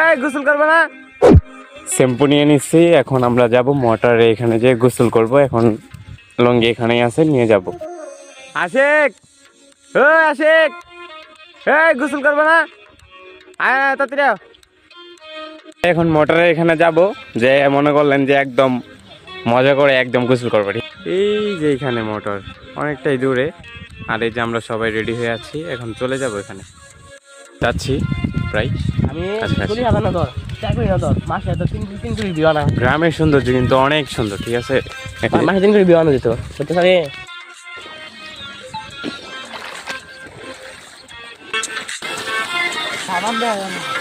এই গোসল করবে না? শ্যাম্পু নিয়ে নিচ্ছি এখন আমরা যাব মোটরে এখানে যে গোসল করব এখন লঙ্গি এখানেই আছে নিয়ে যাব। আশেক! ও আশেক! এই গোসল করবে না? আয় তাড়াতাড়ি এখন মোটরে এখানে যাব যে মনে করলেন যে একদম মজা করে একদম গোসল করব। এই যে এখানে মোটর অনেকটাই দূরে। আর এই যে আমরা সবাই রেডি হয়ে আছি এখন চলে যাব এখানে। যাচ্ছি প্রায় আমি গ্রামের সৌন্দর্য কিন্তু অনেক সুন্দর ঠিক আছে? মাসে তিন কোটি বিয়া না দিত সাবান দেয়